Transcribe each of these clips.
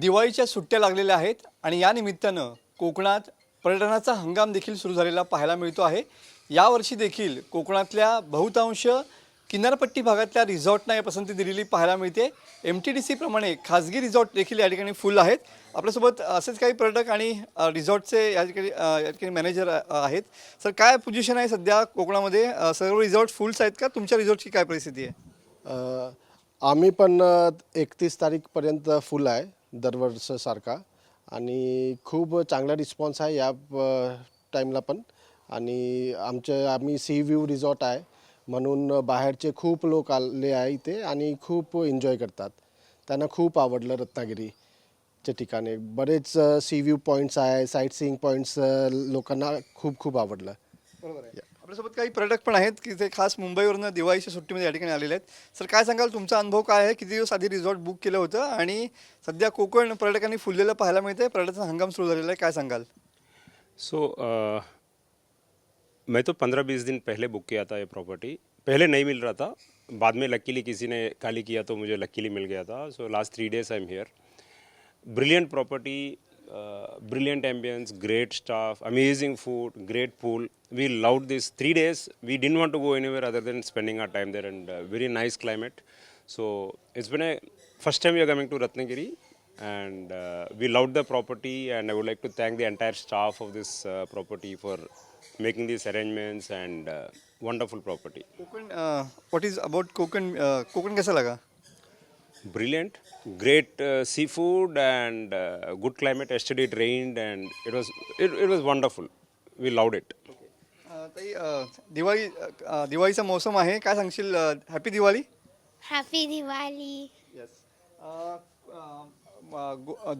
दिवाळीच्या सुट्ट्या लागलेल्या आहेत आणि या निमित्तानं कोकणात पर्यटनाचा हंगाम देखील सुरू झालेला पाहायला मिळतो आहे. यावर्षी देखील कोकणातल्या बहुतांश किनारपट्टी भागातल्या रिझॉर्टना या पसंती दिलेली पाहायला मिळते. एम टी डी सीप्रमाणे खाजगी रिझॉर्ट देखील या ठिकाणी फुल आहेत. आपल्यासोबत असेच काही पर्यटक आणि रिझॉर्टचे या ठिकाणी या ठिकाणी मॅनेजर आहेत. सर काय पोझिशन आहे सध्या कोकणामध्ये? सर्व रिझॉर्ट फुल्स आहेत का? तुमच्या रिझॉर्टची काय परिस्थिती आहे? आम्ही पण एकतीस तारीखपर्यंत फुल आहे. दरवर्षासारखा. आणि खूप चांगला रिस्पॉन्स आहे या टाईमला पण. आणि आमच्या आम्ही सी व्ह्यू रिसॉर्ट आहे. म्हणून बाहेरचे खूप लोक आले आहे इथे आणि खूप एन्जॉय करतात. त्यांना खूप आवडलं रत्नागिरीच्या ठिकाणी. बरेच सी व्ह्यू पॉईंट्स आहे साईट सीइंग पॉईंट्स लोकांना खूप खूप आवडलं. आपल्यासोबत काही पर्यटक पण आहेत की ते खास मुंबईवरून दिवाळीच्या सुट्टीमध्ये या ठिकाणी आलेले आहेत. सर काय सांगाल? तुमचा अनुभव काय आहे? किती दिवस आधी रिझॉर्ट बुक केलं होतं आणि सध्या कोकण पर्यटकांनी फुललेलं पाहायला मिळतंय. पर्यटनाचा हंगाम सुरू झालेला आहे. काय सांगाल? सो मैं तो पंद्रह बीस दिन पहले बुक किया था ये प्रॉपर्टी पहले नहीं मिल रहा था. बाद में लकीली किसी ने खाली किया तो मुझे लकीली मिल गया था. So last three days I am here brilliant property uh, brilliant ambience, great staff, amazing food, great pool. We loved this three days. We didn't want to go anywhere other than spending our time there, and uh, very nice climate. So it's been a first time we are coming to Ratnagiri, and uh, we loved the property. And I would like to thank the entire staff of this uh, property for making these arrangements and uh, wonderful property. Konkan what is about Konkan uh, Konkan कैसा लगा brilliant great uh, seafood and uh, good climate yesterday it rained and it was it, it was wonderful we loved it अ, ताई अ, दिवाळी अ, दिवाळीचा मोसम आहे काय सांगशील happy Diwali happy Diwali yes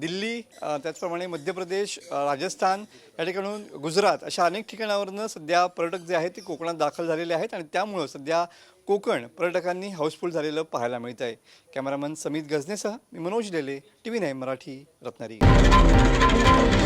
Delhi त्याचप्रमाणे मध्य प्रदेश राजस्थान या ठिकाणून गुजरात अशा अनेक ठिकाणावरनं सध्या पर्यटक जे आहेत ते कोकणात दाखल झालेले आहेत आणि त्यामुळं सध्या कोकण पर्यटकांनी हाऊसफुल झालेलं पाहायला मिळत आहे. कॅमेरामन समित गजनेसह मी Manoj Lele T V nine Marathi Ratnagiri.